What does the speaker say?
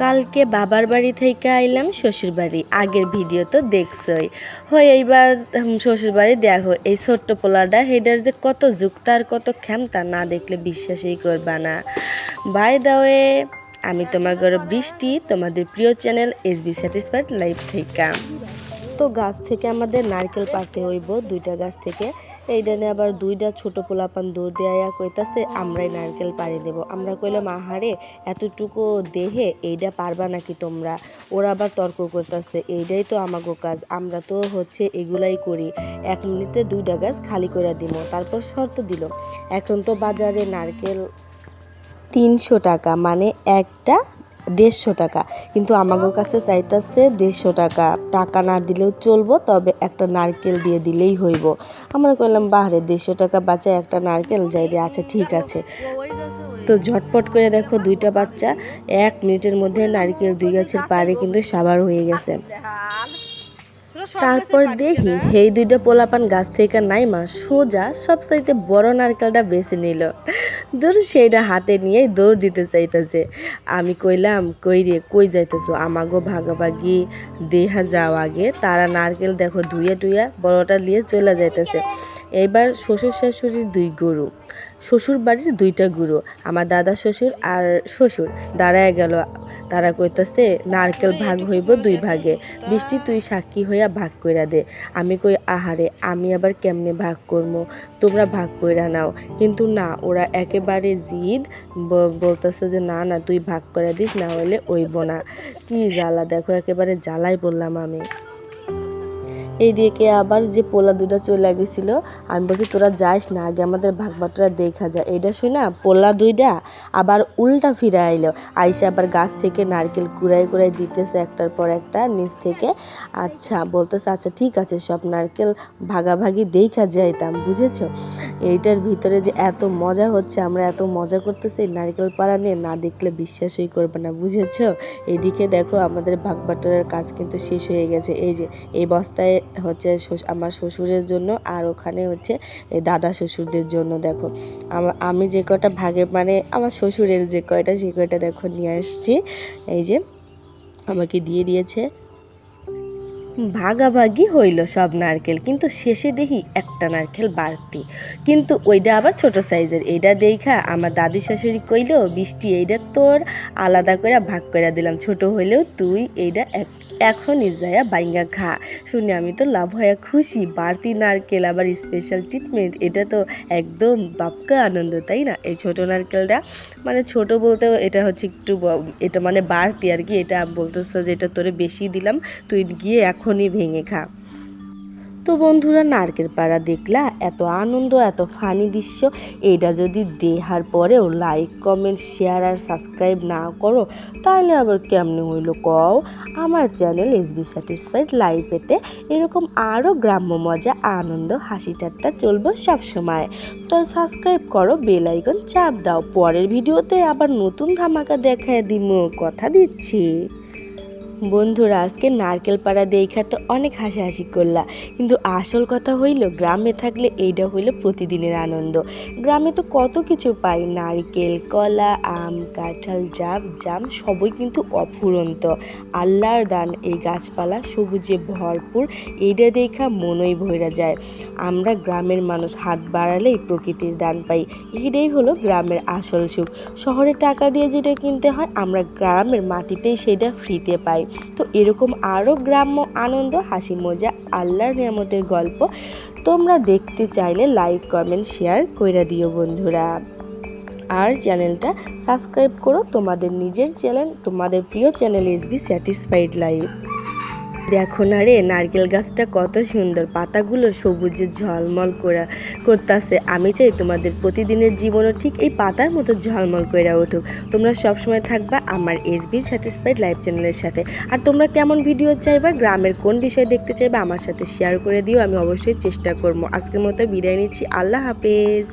কালকে বাবার বাড়ি থেকে আইলাম, শ্বশুর বাড়ি। আগের ভিডিও তো দেখছই। হয় এইবার শ্বশুর বাড়ি দেখো, এই ছোট্ট পোলাটা, হেডার যে কত যুক্ত আর কত ক্ষমতা না দেখলে বিশ্বাসই করবা না। বাই দাওয়ে আমি তোমার বৃষ্টি, তোমাদের প্রিয় channel S B satisfied life থেকে। গাছ থেকে আমাদের নারকেল পাড়তে হইব, দুইটা গাছ থেকে। এইটা নিয়ে আবার দুইটা ছোট পোলাপান দৌড় দেয়া কইতাছে, আমরাই নারকেল পাড়ি দেব। আমরা কইলাম, আহারে, এতটুকু দেহে এইটা পারবা নাকি তোমরা? ওরা আবার তর্ক করতেছে এইটাই তো আমাগো কাজ, আমরা তো হচ্ছে এগুলাই করি। এক মিনিটে দুইটা গাছ খালি করে দিব তারপর শর্ত দিল, এখন তো বাজারে নারকেল তিনশো টাকা মানে একটা দেড়শো টাকা। কিন্তু আমাগো কাছে চাইতেছে দেড়শো টাকা। টাকা না দিলেও চলবো, তবে একটা নারকেল দিয়ে দিলেই হইব। আমরা কইলাম বাহারে দেড়শো টাকা বাঁচায় একটা নারকেল? যাই দিয়ে আচ্ছা ঠিক আছে। তো ঝটপট করে দেখো দুইটা বাচ্চা, এক মিনিটের মধ্যে নারকেল দুই গাছের পাড়ে কিন্তু সাবার হয়ে গেছে। তারপর দেখি এই দুইটা পোলাপান গাছ থেকে নাইমা সোজা সবচাইতে বড় নারকেলটা বেছে নিল। দূর সেইটা হাতে নিয়ে দৌড় দিতে চাইতেছে। আমি কইলাম, কই রে, কই যাইতেছো? আমাগো ভাগাভাগি দেহা যাও আগে। তারা নারকেল দেখো ধুয়ে টুইয়া বড়টা নিয়ে চলে যাইতেছে। এবার শ্বশুর শাশুড়ির দুই গরু। শ্বশুর বাড়ির দুইটা গুরু, আমার দাদা শ্বশুর আর শ্বশুর। দাঁড়ায় গেল। তারা কইতাছে, নারকেল ভাগ হইব দুই ভাগে বৃষ্টি তুই সাক্ষী হইয়া ভাগ কইরা দে। আমি কই, আহারে, আমি আবার কেমনে ভাগ করব তোমরা ভাগ কইরা নাও। কিন্তু না, ওরা একেবারে জিদ বলতেছে যে, না না, তুই ভাগ করে দিস, না হলে ওইব না। কি জ্বালা, দেখো, একেবারে জ্বালাই বললাম আমি। এইদিকে আবার যে পোলা দুইটা চলে গেছিল, আমি বলছি, তোরা যাস না, আগে আমাদের ভাগ বাটরা দেখা যায় এইটা শুই না পোলা দুইটা আবার উল্টা ফিরে আইলো। আইসা আবার গাছ থেকে নারকেল কুড়াই কুড়াই দিতেছে একটার পর একটা নিচ থেকে। আচ্ছা বলতেছে আচ্ছা ঠিক আছে, সব নারকেল ভাগাভাগি দেখা যাইতাম, বুঝেছ? এইটার ভিতরে যে এত মজা হচ্ছে, আমরা এত মজা করতেছি, নারকেল পাড়া নিয়ে না দেখলে বিশ্বাসই করবে না, বুঝেছ? এদিকে দেখো, আমাদের ভাগ বাটোয়ারার কাজ কিন্তু শেষ হয়ে গেছে। এই যে, এই বস্তায় হচ্ছে আমার শ্বশুরের জন্য আর ওখানে হচ্ছে দাদা শ্বশুরদের জন্য, দেখো। আমা- আমি যে কয়টা ভাগে মানে আমার শ্বশুরের যে কয়টা, সে কয়টা, দেখো, নিয়ে আসছি। এই যে, আমাকে দিয়ে দিয়েছে। ভাগাভাগি হইল সব নারকেল, কিন্তু শেষে দেখি একটা নারকেল বাড়তি। কিন্তু ওইটা আবার ছোট সাইজের। এইটা দেখা আমার দাদি শাশুড়ি কইলো, বৃষ্টি, এইটা তোর আলাদা করে ভাগ করে দিলাম। ছোট হইলেও তুই এইটা এক- এখনই যায়া বাইঙ্গা খা। শুনে আমি তো লাভ হয়ে খুশি। বাড়তি নারকেল আবার স্পেশাল ট্রিটমেন্ট এটা তো একদম বাপকা আনন্দ, তাই না? এই ছোট নারকেলটা মানে ছোট বলতেও এটা হচ্ছে একটু এটা মানে বাড়তি আর কি। এটা বলতেছে যে এটা তোরে বেশি দিলাম, তুই গিয়ে এখনই ভেঙে খা। তো বন্ধুরা, নারকেল পাড়া দেখলা? এত আনন্দ, এত ফানি দৃশ্য। এটা যদি দেহার পরেও লাইক কমেন্ট শেয়ার আর সাবস্ক্রাইব না করো, তাহলে আবার কেমনে হইল কও? আমার চ্যানেল এস বি স্যাটিসফাইড লাইফেতে এরকম আরও গ্রাম্য মজা, আনন্দ, হাসি ঠাট্টা চলবো সবসময় তো সাবস্ক্রাইব করো বেল আইকন চাপ দাও। পরের ভিডিওতে আবার নতুন ধামাকা দেখায় দিমো, কথা দিচ্ছি। বন্ধুরা, আজকে নারকেল পাড়া দেখা তো অনেক হাসাহাসি করলা। কিন্তু আসল কথা হইল, গ্রামে থাকলে এইটা হইল প্রতিদিনের আনন্দ। গ্রামে তো কত কিছু পাই, নারকেল, কলা, আম, কাঁঠাল ডাব জাম, সবই কিন্তু অফুরন্ত। আল্লাহর দান, এই গাছপালা সবুজে ভরপুর, এইটা দেখা মনই ভইরা যায়। আমরা গ্রামের মানুষ, হাত বাড়ালেই প্রকৃতির দান পাই। এটাই হলো গ্রামের আসল সুখ। শহরে টাকা দিয়ে যেটা কিনতে হয়, আমরা গ্রামের মাটিতেই সেটা ফ্রিতে পাই। তো এরকম আরও গ্রাম্য আনন্দ, হাসি মজা, আল্লাহর নিয়ামতের গল্প তোমরা দেখতে চাইলে লাইক, কমেন্ট, শেয়ার কইরা দিও বন্ধুরা। আর চ্যানেলটা সাবস্ক্রাইব করো তোমাদের নিজের চ্যানেল, তোমাদের প্রিয় channel S B satisfied life দেখো না রে, নারকেল গাছটা কত সুন্দর। পাতাগুলো সবুজে ঝলমল করা করতেছে। আমি চাই তোমাদের প্রতিদিনের জীবনও ঠিক এই পাতার মতো ঝলমল করে উঠুক। তোমরা সবসময় থাকবা আমার এস বি স্যাটিসফাইড লাইভ চ্যানেলের সাথে। আর তোমরা কেমন ভিডিও চাইবা, গ্রামের কোন বিষয় দেখতে চাইবা, আমার সাথে শেয়ার করে দিও। আমি অবশ্যই চেষ্টা করব। আজকের মতো বিদায় নিচ্ছি। আল্লাহ হাফেজ।